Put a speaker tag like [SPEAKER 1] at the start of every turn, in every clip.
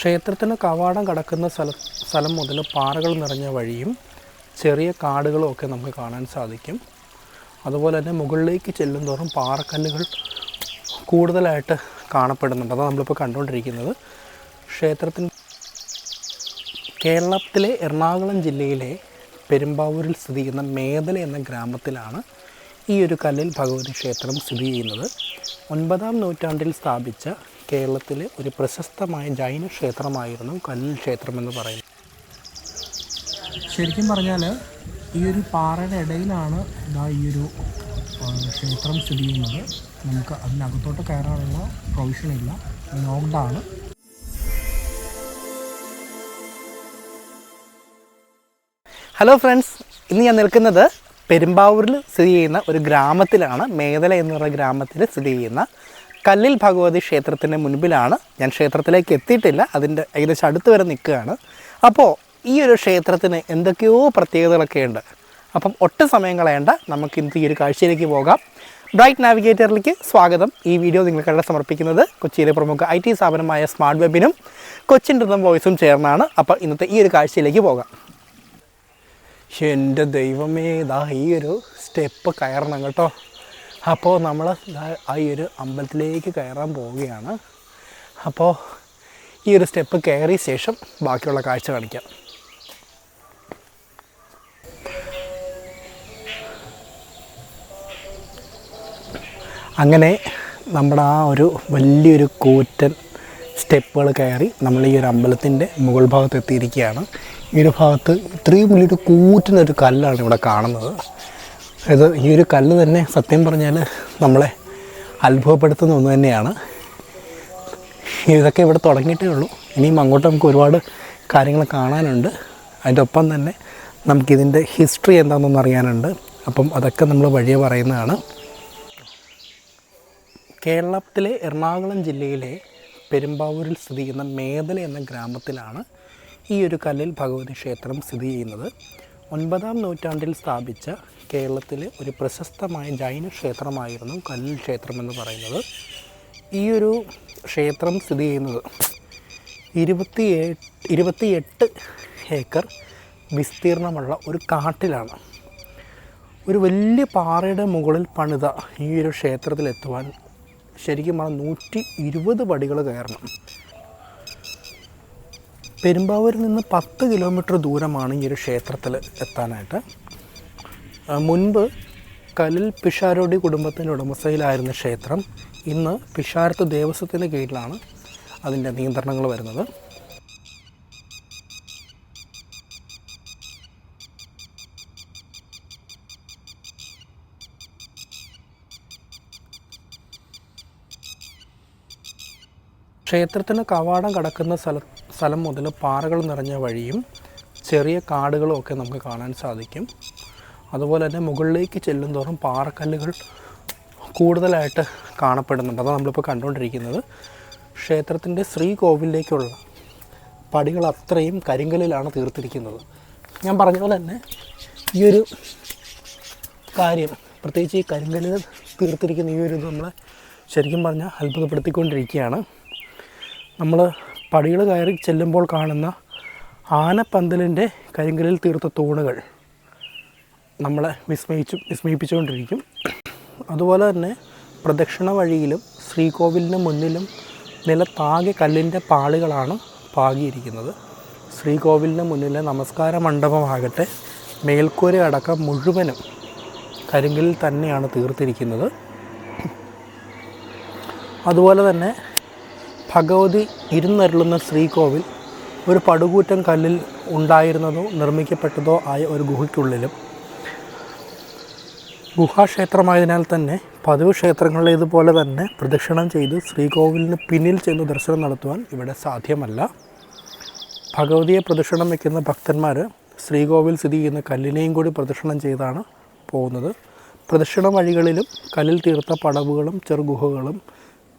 [SPEAKER 1] ക്ഷേത്രത്തിന് കവാടം കടക്കുന്ന സ്ഥല സ്ഥലം മുതൽ പാറകൾ നിറഞ്ഞ വഴിയും ചെറിയ കാടുകളും ഒക്കെ നമുക്ക് കാണാൻ സാധിക്കും. അതുപോലെ തന്നെ മുകളിലേക്ക് ചെല്ലും തോറും പാറക്കല്ലുകൾ കൂടുതലായിട്ട് കാണപ്പെടുന്നുണ്ട്. അതാണ് നമ്മളിപ്പോൾ കണ്ടുകൊണ്ടിരിക്കുന്നത്. ക്ഷേത്രത്തിന് കേരളത്തിലെ എറണാകുളം ജില്ലയിലെ പെരുമ്പാവൂരിൽ സ്ഥിതി ചെയ്യുന്ന മേദല എന്ന ഗ്രാമത്തിലാണ് ഈ ഒരു കല്ലിൽ ഭഗവതി ക്ഷേത്രം സ്ഥിതി ചെയ്യുന്നത്. ഒൻപതാം നൂറ്റാണ്ടിൽ സ്ഥാപിച്ച കേരളത്തിലെ ഒരു പ്രശസ്തമായ ജൈന ക്ഷേത്രമായിരുന്നു കല്ലിൽ ക്ഷേത്രം എന്ന് പറയുന്നത്. ശരിക്കും പറഞ്ഞാൽ ഈ ഒരു പാറയുടെ ഇടയിലാണ് ഇതാ ഈ ഒരു ക്ഷേത്രം സ്ഥിതി ചെയ്യുന്നത്. നമുക്ക് അതിനകത്തോട്ട് കയറാനുള്ള പ്രൊവിഷൻ ഇല്ല. ലോക്ക്ഡാണ് ഹലോ ഫ്രണ്ട്സ് ഇന്ന് ഞാൻ നിൽക്കുന്നത് പെരുമ്പാവൂരിൽ സ്ഥിതി ചെയ്യുന്ന ഒരു ഗ്രാമത്തിലാണ്. മേദല എന്ന് പറയുന്ന ഗ്രാമത്തിൽ സ്ഥിതി ചെയ്യുന്ന കല്ലിൽ ഭഗവതി ക്ഷേത്രത്തിന്റെ മുൻപിലാണ്. ഞാൻ ക്ഷേത്രത്തിലേക്ക് എത്തിയിട്ടില്ല. അതിന്റെ ഏകദേശം അടുത്ത് വരെ നിൽക്കുകയാണ്. അപ്പോൾ ഈ ഒരു ക്ഷേത്രത്തിന് എന്തൊക്കെയോ പ്രത്യേകതകളൊക്കെ ഉണ്ട്. അപ്പം ഒട്ടും സമയം കളയേണ്ട. നമുക്ക് ഇന്ന് ഈ ഒരു കാഴ്ചയിലേക്ക് പോകാം. ബ്രൈറ്റ് നാവിഗേറ്ററിലേക്ക് സ്വാഗതം. ഈ വീഡിയോ നിങ്ങൾക്കായിട്ട് സമർപ്പിക്കുന്നത് കൊച്ചിയിലെ പ്രമുഖ ഐ ടി സ്ഥാപനമായ സ്മാർട്ട് വെബിനും കൊച്ചിൻ റിതം വോയിസും ചേർന്നാണ്. അപ്പോൾ ഇന്നത്തെ ഈ ഒരു കാഴ്ചയിലേക്ക് പോകാം. എന്റെ ദൈവമേതാ ഈ ഒരു സ്റ്റെപ്പ് കയറണം കേട്ടോ. അപ്പോൾ നമ്മൾ ആ ഈ ഒരു അമ്പലത്തിലേക്ക് കയറാൻ പോവുകയാണ്. അപ്പോൾ ഈ ഒരു സ്റ്റെപ്പ് കയറിയ ശേഷം ബാക്കിയുള്ള കാഴ്ച കാണിക്കാം. അങ്ങനെ നമ്മുടെ ആ ഒരു വലിയൊരു കൂറ്റൻ സ്റ്റെപ്പുകൾ കയറി നമ്മൾ ഈ ഒരു അമ്പലത്തിന്റെ മുകൾ ഭാഗത്ത് എത്തിയിരിക്കുകയാണ്. ഈ ഒരു ഭാഗത്ത് ഇത്രയും വലിയൊരു കൂറ്റനൊരു കല്ലാണ് ഇവിടെ കാണുന്നത്. ഇത് ഈ ഒരു കല്ല് തന്നെ സത്യം പറഞ്ഞാൽ നമ്മളെ അത്ഭുതപ്പെടുത്തുന്ന ഒന്ന് തന്നെയാണ്. ഇതൊക്കെ ഇവിടെ തുടങ്ങിയിട്ടേ ഉള്ളൂ. ഇനിയും അങ്ങോട്ട് നമുക്ക് ഒരുപാട് കാര്യങ്ങൾ കാണാനുണ്ട്. അതിന്റെ ഒപ്പം തന്നെ നമുക്കിതിന്റെ ഹിസ്റ്ററി എന്താണെന്നൊന്ന് അറിയാനുണ്ട്. അപ്പം അതൊക്കെ നമ്മൾ വഴിയെ പറയുന്നതാണ്. കേരളത്തിലെ എറണാകുളം ജില്ലയിലെ പെരുമ്പാവൂരിൽ സ്ഥിതി ചെയ്യുന്ന മേദല എന്ന ഗ്രാമത്തിലാണ് ഈ ഒരു കല്ലിൽ ഭഗവതി ക്ഷേത്രം സ്ഥിതി ചെയ്യുന്നത്. ഒൻപതാം നൂറ്റാണ്ടിൽ സ്ഥാപിച്ച കേരളത്തിലെ ഒരു പ്രശസ്തമായ ജൈന ക്ഷേത്രമായിരുന്നു കല്ലിൽ ക്ഷേത്രം എന്ന് പറയുന്നത്. ഈ ഒരു ക്ഷേത്രം സ്ഥിതി ചെയ്യുന്നത് ഇരുപത്തി ഇരുപത്തിയെട്ട് ഏക്കർ വിസ്തീർണമുള്ള ഒരു കാട്ടിലാണ്. ഒരു വലിയ പാറയുടെ മുകളിൽ പണിത ഈ ഒരു ക്ഷേത്രത്തിലെത്തുവാൻ ശരിക്കും പറഞ്ഞാൽ നൂറ്റി ഇരുപത് പടികൾ കയറണം. പെരുമ്പാവൂരിൽ നിന്ന് പത്ത് കിലോമീറ്റർ ദൂരമാണ് ഈ ഒരു ക്ഷേത്രത്തിൽ എത്താനായിട്ട്. മുൻപ് കലിൽ പിഷാരോടി കുടുംബത്തിന്റെ ഉടമസ്ഥയിലായിരുന്ന ക്ഷേത്രം ഇന്ന് പിഷാരത്ത് ദേവസ്വത്തിന്റെ കീഴിലാണ് അതിന്റെ നിയന്ത്രണങ്ങൾ വരുന്നത്. ക്ഷേത്രത്തിന് കവാടം കടക്കുന്ന സ്ഥല സ്ഥലം മുതൽ പാറകൾ നിറഞ്ഞ വഴിയും ചെറിയ കാടുകളും ഒക്കെ നമുക്ക് കാണാൻ സാധിക്കും. അതുപോലെ തന്നെ മുകളിലേക്ക് ചെല്ലും തോറും പാറക്കല്ലുകൾ കൂടുതലായിട്ട് കാണപ്പെടുന്നുണ്ട്. അതാണ് നമ്മളിപ്പോൾ കണ്ടുകൊണ്ടിരിക്കുന്നത്. ക്ഷേത്രത്തിന്റെ ശ്രീകോവിലേക്കുള്ള പടികൾ അത്രയും കരിങ്കലിലാണ് തീർത്തിരിക്കുന്നത്. ഞാൻ പറഞ്ഞ പോലെ തന്നെ ഈ ഒരു കാര്യം പ്രത്യേകിച്ച് ഈ കരിങ്കലിൽ തീർത്തിരിക്കുന്ന ഈ ഒരു ഇത് നമ്മളെ ശരിക്കും പറഞ്ഞാൽ അത്ഭുതപ്പെടുത്തിക്കൊണ്ടിരിക്കുകയാണ്. നമ്മൾ പടികൾ കയറി ചെല്ലുമ്പോൾ കാണുന്ന ആനപ്പന്തലിന്റെ കരിങ്കലിൽ തീർത്ത തൂണുകൾ നമ്മളെ വിസ്മയിച്ചു വിസ്മയിപ്പിച്ചുകൊണ്ടിരിക്കും. അതുപോലെ തന്നെ പ്രദക്ഷിണ വഴിയിലും ശ്രീകോവിലിന് മുന്നിലും നിലത്താകെ കല്ലിന്റെ പാളികളാണ് പാകിയിരിക്കുന്നത്. ശ്രീകോവിലിന് മുന്നിലെ നമസ്കാര മണ്ഡപമാകട്ടെ മേൽക്കൂര അടക്കം മുഴുവനും കരിങ്കലിൽ തന്നെയാണ് തീർത്തിരിക്കുന്നത്. അതുപോലെ തന്നെ ഭഗവതി ഇരുന്നരുളുന്ന ശ്രീകോവിൽ ഒരു പടുകൂറ്റൻ കല്ലിൽ ഉണ്ടായിരുന്നതോ നിർമ്മിക്കപ്പെട്ടതോ ആയ ഒരു ഗുഹയ്ക്കുള്ളിലും. ഗുഹാക്ഷേത്രമായതിനാൽ തന്നെ പതിവ് ക്ഷേത്രങ്ങളിലേതുപോലെ തന്നെ പ്രദക്ഷിണം ചെയ്ത് ശ്രീകോവിലിന് പിന്നിൽ ചെന്ന് ദർശനം നടത്തുവാൻ ഇവിടെ സാധ്യമല്ല. ഭഗവതിയെ പ്രദക്ഷിണം വയ്ക്കുന്ന ഭക്തന്മാർ ശ്രീകോവിൽ സ്ഥിതി ചെയ്യുന്ന കല്ലിനെയും കൂടി പ്രദക്ഷിണം ചെയ്താണ് പോകുന്നത്. പ്രദക്ഷിണ വഴികളിലും കല്ലിൽ തീർത്ത പടവുകളും ചെറുഗുഹകളും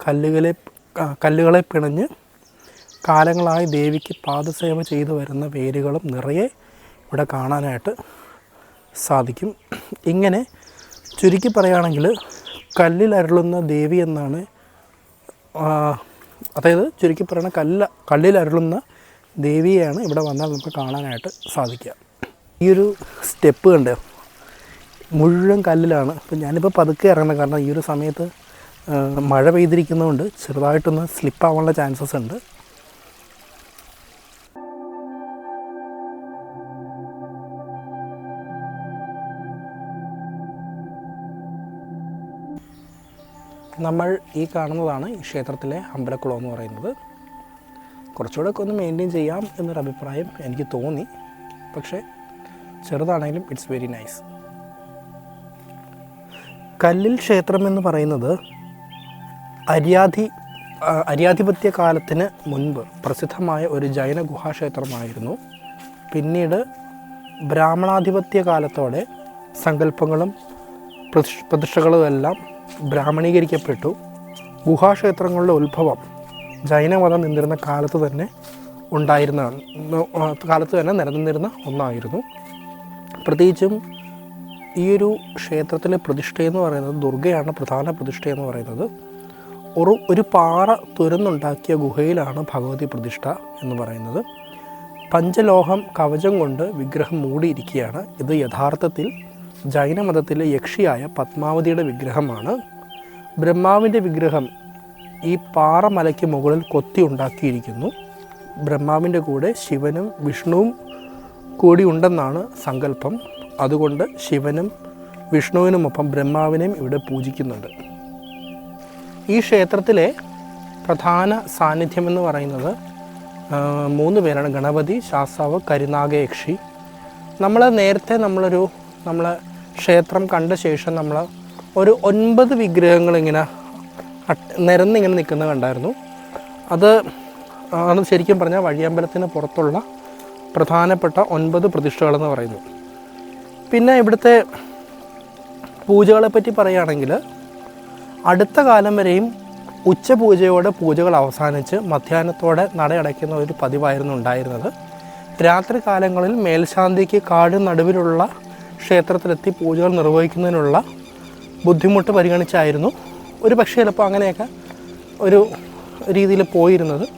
[SPEAKER 1] കല്ലുകളെ കല്ലുകളെ പിണഞ്ഞ് കാലങ്ങളായി ദേവിക്ക് പാദസേവ ചെയ്തു വരുന്ന വേരുകളും നിറയെ ഇവിടെ കാണാനായിട്ട് സാധിക്കും. ഇങ്ങനെ ചുരുക്കി പറയുകയാണെങ്കിൽ കല്ലിൽ അരുളുന്ന ദേവി എന്നാണ് അതായത് ചുരുക്കി പറയുന്ന കല്ല കല്ലിൽ അരുളുന്ന ദേവിയെയാണ് ഇവിടെ വന്നാൽ നമുക്ക് കാണാനായിട്ട് സാധിക്കുക. ഈ ഒരു സ്റ്റെപ്പ് കണ്ടോ മുഴുവൻ കല്ലിലാണ്. അപ്പം ഞാനിപ്പോൾ പതുക്കെ ഇറങ്ങുന്നത്. കാരണം ഈ ഒരു സമയത്ത് മഴ പെയ്തിരിക്കുന്നതുകൊണ്ട് ചെറുതായിട്ടൊന്ന് സ്ലിപ്പാവാനുള്ള ചാൻസസ് ഉണ്ട്. നമ്മൾ ഈ കാണുന്നതാണ് ഈ ക്ഷേത്രത്തിലെ അമ്പലക്കുളം എന്ന് പറയുന്നത്. കുറച്ചുകൂടെ ഒക്കെ ഒന്ന് മെയിന്റെയിൻ ചെയ്യാം എന്നൊരു അഭിപ്രായം എനിക്ക് തോന്നി. പക്ഷേ ചെറുതാണെങ്കിലും ഇറ്റ്സ് വെരി നൈസ് കല്ലിൽ ക്ഷേത്രം എന്ന് പറയുന്നത് അര്യാധി അര്യാധിപത്യ കാലത്തിന് മുൻപ് പ്രസിദ്ധമായ ഒരു ജൈന ഗുഹാക്ഷേത്രമായിരുന്നു. പിന്നീട് ബ്രാഹ്മണാധിപത്യ കാലത്തോടെ സങ്കല്പങ്ങളും പ്രതിഷ് പ്രതിഷ്ഠകളും എല്ലാം ബ്രാഹ്മണീകരിക്കപ്പെട്ടു. ഗുഹാക്ഷേത്രങ്ങളുടെ ഉത്ഭവം ജൈനമതം നിന്നിരുന്ന കാലത്ത് തന്നെ ഉണ്ടായിരുന്ന കാലത്ത് തന്നെ നിലനിന്നിരുന്ന ഒന്നായിരുന്നു. പ്രത്യേകിച്ചും ഈ ഒരു ക്ഷേത്രത്തിലെ പ്രതിഷ്ഠയെന്ന് പറയുന്നത് ദുർഗയാണ് പ്രധാന പ്രതിഷ്ഠയെന്ന് പറയുന്നത്. ഒരു ഒരു പാറ തുരന്നുണ്ടാക്കിയ ഗുഹയിലാണ് ഭഗവതി പ്രതിഷ്ഠ എന്ന് പറയുന്നത്. പഞ്ചലോഹം കവചം കൊണ്ട് വിഗ്രഹം മൂടിയിരിക്കുകയാണ്. ഇത് യഥാർത്ഥത്തിൽ ജൈനമതത്തിലെ യക്ഷിയായ പത്മാവതിയുടെ വിഗ്രഹമാണ്. ബ്രഹ്മാവിന്റെ വിഗ്രഹം ഈ പാറമലയ്ക്ക് മുകളിൽ കൊത്തി ഉണ്ടാക്കിയിരിക്കുന്നു. ബ്രഹ്മാവിന്റെ കൂടെ ശിവനും വിഷ്ണുവും കൂടി ഉണ്ടെന്നാണ് സങ്കല്പം. അതുകൊണ്ട് ശിവനും വിഷ്ണുവിനുമൊപ്പം ബ്രഹ്മാവിനെയും ഇവിടെ പൂജിക്കുന്നുണ്ട്. ഈ ക്ഷേത്രത്തിലെ പ്രധാന സാന്നിധ്യം എന്ന് പറയുന്നത് മൂന്ന് പേരാണ്. ഗണപതി ശാസ്താവ് കരുനാഗയക്ഷി. നമ്മൾ നേരത്തെ നമ്മളൊരു നമ്മൾ ക്ഷേത്രം കണ്ട ശേഷം നമ്മൾ ഒരു ഒൻപത് അട്ട്- നിരന്നിങ്ങനെ നിൽക്കുന്നത് കണ്ടായിരുന്നു. അത് ആണ് ശരിക്കും പറഞ്ഞാൽ വഴിയമ്പലത്തിന് പുറത്തുള്ള പ്രധാനപ്പെട്ട ഒൻപത് പ്രതിഷ്ഠകളെന്ന് പറയുന്നു. പിന്നെ ഇവിടുത്തെ പൂജകളെ പറ്റി പറയുകയാണെങ്കിൽ അടുത്ത കാലം വരെയും ഉച്ചപൂജയോടെ പൂജകൾ അവസാനിച്ച് മധ്യാഹ്നത്തോടെ നടയടയ്ക്കുന്ന ഒരു പതിവായിരുന്നു ഉണ്ടായിരുന്നത്. രാത്രി കാലങ്ങളിൽ മേൽശാന്തിക്ക് കാട് നടുവിലുള്ള ക്ഷേത്രത്തിലെത്തി പൂജകൾ നിർവഹിക്കുന്നതിനുള്ള ബുദ്ധിമുട്ട് പരിഗണിച്ചായിരുന്നു. ഒരു പക്ഷേ ചിലപ്പോൾ അങ്ങനെയൊക്കെ ഒരു രീതിയിൽ പോയിരുന്നത്.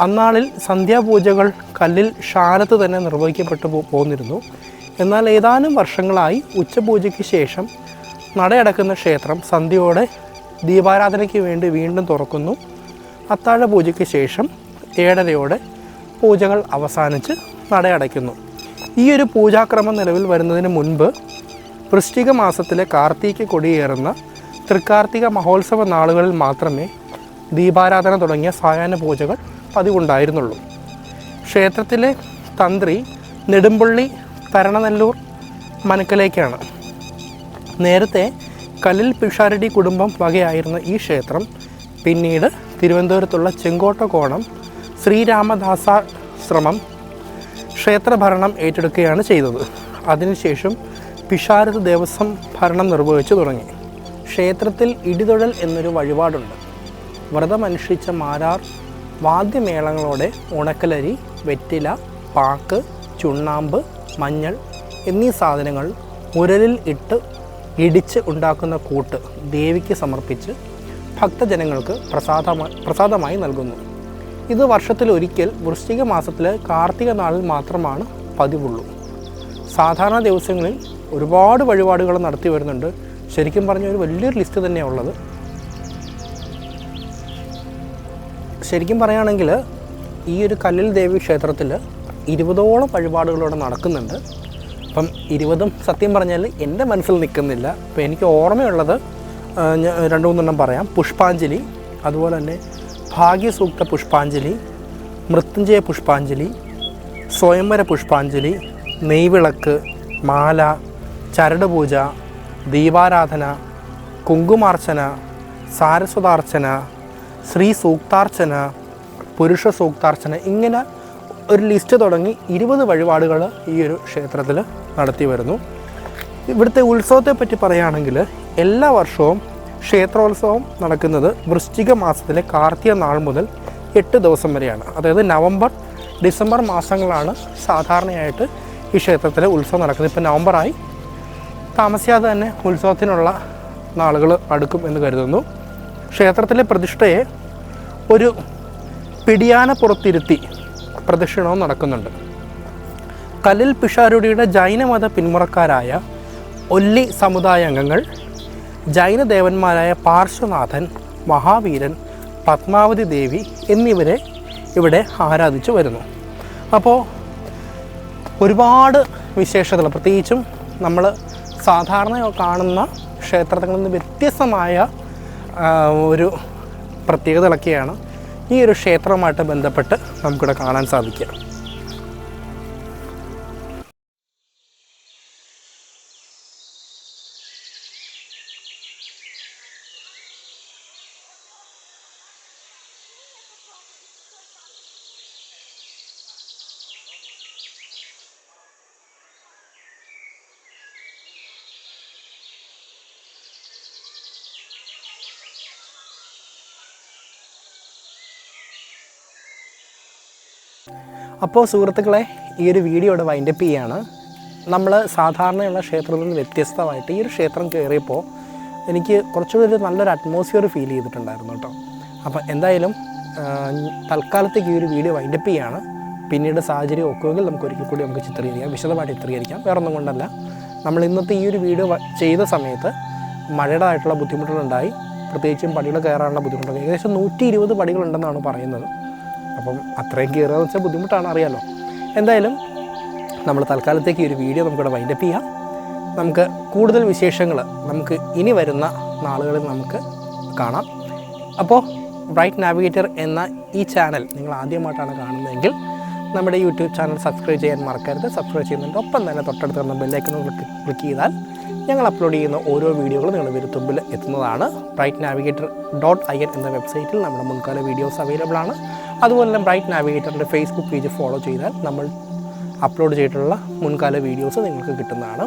[SPEAKER 1] അന്നാളിൽ സന്ധ്യാപൂജകൾ കല്ലിൽ ഷാലത്ത് തന്നെ നിർവഹിക്കപ്പെട്ടു പോന്നിരുന്നു. എന്നാൽ ഏതാനും വർഷങ്ങളായി ഉച്ചപൂജയ്ക്ക് ശേഷം നടയടക്കുന്ന ക്ഷേത്രം സന്ധ്യയോടെ ദീപാരാധനയ്ക്ക് വേണ്ടി വീണ്ടും തുറക്കുന്നു. അത്താഴ പൂജയ്ക്ക് ശേഷം ഏഴരയോടെ പൂജകൾ അവസാനിച്ച് നടയടയ്ക്കുന്നു. ഈ ഒരു പൂജാക്രമം നിലവിൽ വരുന്നതിന് മുൻപ് വൃശ്ചിക മാസത്തിലെ കാർത്തിക കൊടിയേറുന്ന തൃക്കാർത്തിക മഹോത്സവ നാളുകളിൽ മാത്രമേ ദീപാരാധന തുടങ്ങിയ സായാഹ്ന പൂജകൾ പതിവുണ്ടായിരുന്നുള്ളൂ. ക്ഷേത്രത്തിലെ തന്ത്രി നെടുമ്പള്ളി തരണനെല്ലൂർ മനക്കലേക്കാണ്. നേരത്തെ കല്ലിൽ പിഷാരടി കുടുംബം വകയായിരുന്ന ഈ ക്ഷേത്രം പിന്നീട് തിരുവനന്തപുരത്തുള്ള ചെങ്കോട്ടക്കോണം ശ്രീരാമദാസാശ്രമം ക്ഷേത്രഭരണം ഏറ്റെടുക്കുകയാണ് ചെയ്തത്. അതിനുശേഷം പിഷാരത് ദേവസ്വം ഭരണം നിർവഹിച്ചു തുടങ്ങി. ക്ഷേത്രത്തിൽ ഇടിതൊഴൽ എന്നൊരു വഴിപാടുണ്ട്. വ്രതമനുഷ്ഠിച്ച മാരാർ വാദ്യമേളങ്ങളോടെ ഉണക്കലരി വെറ്റില പാക്ക് ചുണ്ണാമ്പ് മഞ്ഞൾ എന്നീ സാധനങ്ങൾ ഉരലിൽ ഇട്ട് ഇടിച്ച് ഉണ്ടാക്കുന്ന കൂട്ട് ദേവിക്ക് സമർപ്പിച്ച് ഭക്തജനങ്ങൾക്ക് പ്രസാദമായി പ്രസാദമായി നൽകുന്നു. ഇത് വർഷത്തിൽ ഒരിക്കൽ വൃശ്ചിക മാസത്തിലെ കാർത്തിക നാളിൽ മാത്രമാണ് പതിവുള്ളൂ. സാധാരണ ദിവസങ്ങളിൽ ഒരുപാട് വഴിപാടുകൾ നടത്തി വരുന്നുണ്ട്. ശരിക്കും പറഞ്ഞ ഒരു വലിയൊരു ലിസ്റ്റ് തന്നെയാണ് ഉള്ളത്. ശരിക്കും പറയുകയാണെങ്കിൽ ഈ ഒരു കല്ലിൽ ദേവി ക്ഷേത്രത്തിൽ ഇരുപതോളം വഴിപാടുകളോടെ നടക്കുന്നുണ്ട്. അപ്പം ഇരുപതും സത്യം പറഞ്ഞാൽ എന്റെ മനസ്സിൽ നിൽക്കുന്നില്ല. അപ്പോൾ എനിക്ക് ഓർമ്മയുള്ളത് രണ്ട് മൂന്നെണ്ണം പറയാം. പുഷ്പാഞ്ജലി അതുപോലെ തന്നെ ഭാഗ്യസൂക്ത പുഷ്പാഞ്ജലി മൃത്യുഞ്ജയ പുഷ്പാഞ്ജലി സ്വയംവര പുഷ്പാഞ്ജലി നെയ്വിളക്ക് മാല ചരട് പൂജ ദീപാരാധന കുങ്കുമാർച്ചന സാരസ്വതാർച്ചന ശ്രീ സൂക്താർച്ചന പുരുഷ സൂക്താർച്ചന ഇങ്ങനെ ഒരു ലിസ്റ്റ് തുടങ്ങി ഇരുപത് വഴിപാടുകൾ ഈ ഒരു ക്ഷേത്രത്തിൽ നടത്തി വരുന്നു. ഇവിടുത്തെ ഉത്സവത്തെ പറ്റി പറയുകയാണെങ്കിൽ എല്ലാ വർഷവും ക്ഷേത്രോത്സവം നടക്കുന്നത് വൃശ്ചിക മാസത്തിലെ കാർത്തിക നാൾ മുതൽ എട്ട് ദിവസം വരെയാണ്. അതായത് നവംബർ ഡിസംബർ മാസങ്ങളാണ് സാധാരണയായിട്ട് ഈ ക്ഷേത്രത്തിലെ ഉത്സവം നടക്കുന്നത്. ഇപ്പോൾ നവംബറായി താമസിയാതെ തന്നെ ഉത്സവത്തിനുള്ള നാളുകൾ അടുക്കും എന്ന് കരുതുന്നു. ക്ഷേത്രത്തിലെ പ്രതിഷ്ഠയെ ഒരു പിടിയാന പുറത്തിരുത്തി പ്രദക്ഷിണവും നടക്കുന്നുണ്ട്. കലിൽ പിഷാരുടിയുടെ ജൈനമത പിന്മുറക്കാരായ ഒല്ലി സമുദായ അംഗങ്ങൾ ജൈനദേവന്മാരായ പാർശ്വനാഥൻ മഹാവീരൻ പത്മാവതി ദേവി എന്നിവരെ ഇവിടെ ആരാധിച്ചു വരുന്നു. അപ്പോൾ ഒരുപാട് വിശേഷതകൾ പ്രത്യേകിച്ചും നമ്മൾ സാധാരണ കാണുന്ന ക്ഷേത്രത്തിൽ നിന്ന് വ്യത്യസ്തമായ ഒരു പ്രത്യേകതകളൊക്കെയാണ് ഈ ഒരു ക്ഷേത്രവുമായിട്ട് ബന്ധപ്പെട്ട് നമുക്കിവിടെ കാണാൻ സാധിക്കുക അപ്പോൾ സുഹൃത്തുക്കളെ ഈ ഒരു വീഡിയോ ഇവിടെ വൈൻഡപ്പ് ചെയ്യാണ്. നമ്മൾ സാധാരണയുള്ള ക്ഷേത്രത്തിൽ നിന്ന് വ്യത്യസ്തമായിട്ട് ഈ ഒരു ക്ഷേത്രം കയറിയപ്പോൾ എനിക്ക് കുറച്ചുകൂടി ഒരു നല്ലൊരു അറ്റ്മോസ്ഫിയർ ഫീൽ ചെയ്തിട്ടുണ്ടായിരുന്നു കേട്ടോ. അപ്പോൾ എന്തായാലും തൽക്കാലത്തേക്ക് ഈ ഒരു വീഡിയോ വൈൻഡപ്പ് ചെയ്യാണ്. പിന്നീട് സാഹചര്യം ഒക്കുമെങ്കിൽ നമുക്ക് ഒരിക്കൽ കൂടി നമുക്ക് ചിത്രീകരിക്കാം വിശദമായിട്ട് ചിത്രീകരിക്കാം. വേറെ ഒന്നും കൊണ്ടല്ല. നമ്മൾ ഇന്നത്തെ ഈ ഒരു വീഡിയോ ചെയ്ത സമയത്ത് മഴയുടെ ആയിട്ടുള്ള ബുദ്ധിമുട്ടുകളുണ്ടായി. പ്രത്യേകിച്ചും പടികൾ കയറാനുള്ള ബുദ്ധിമുട്ടുകൾ. ഏകദേശം നൂറ്റി ഇരുപത് പടികളുണ്ടെന്നാണ് പറയുന്നത്. അപ്പം അത്രയും കയറുക എന്ന് വെച്ചാൽ ബുദ്ധിമുട്ടാണ് അറിയാലോ. എന്തായാലും നമ്മൾ തൽക്കാലത്തേക്ക് ഈ ഒരു വീഡിയോ നമുക്കിവിടെ വൈൻഡപ്പ് ചെയ്യാം. നമുക്ക് കൂടുതൽ വിശേഷങ്ങൾ നമുക്ക് ഇനി വരുന്ന നാളുകളിൽ നമുക്ക് കാണാം. അപ്പോൾ ബ്രൈറ്റ് നാവിഗേറ്റർ എന്ന ഈ ചാനൽ നിങ്ങൾ ആദ്യമായിട്ടാണ് കാണുന്നതെങ്കിൽ നമ്മുടെ യൂട്യൂബ് ചാനൽ സബ്സ്ക്രൈബ് ചെയ്യാൻ മറക്കരുത്. സബ്സ്ക്രൈബ് ചെയ്യുന്നതിന്റെ ഒപ്പം തന്നെ തൊട്ടടുത്ത് വന്ന ബെല്ലൈക്കൺ ക്ലിക്ക് ക്ലിക്ക് ചെയ്താൽ ഞങ്ങൾ അപ്ലോഡ് ചെയ്യുന്ന ഓരോ വീഡിയോകളും നിങ്ങൾ വിരുത്തുമ്പിൽ എത്തുന്നതാണ്. Bright navigator dot I N എന്ന വെബ്സൈറ്റിൽ നമ്മുടെ മുൻകാല വീഡിയോസ് അവൈലബിൾ ആണ്. അതുപോലെ തന്നെ ബ്രൈറ്റ് നാവിഗേറ്ററിന്റെ ഫേസ്ബുക്ക് പേജ് ഫോളോ ചെയ്താൽ നമ്മൾ അപ്ലോഡ് ചെയ്തിട്ടുള്ള മുൻകാല വീഡിയോസ് നിങ്ങൾക്ക് കിട്ടുന്നതാണ്.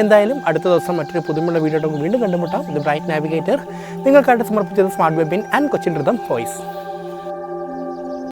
[SPEAKER 1] എന്തായാലും അടുത്ത ദിവസം മറ്റൊരു പുതുമുള്ള വീഡിയോ വീണ്ടും കണ്ടുമുട്ടാം. ഇത് ബ്രൈറ്റ് നാവിഗേറ്റർ നിങ്ങൾക്കായിട്ട് സമർപ്പിച്ചത് smart webin and Cochin rhythm voice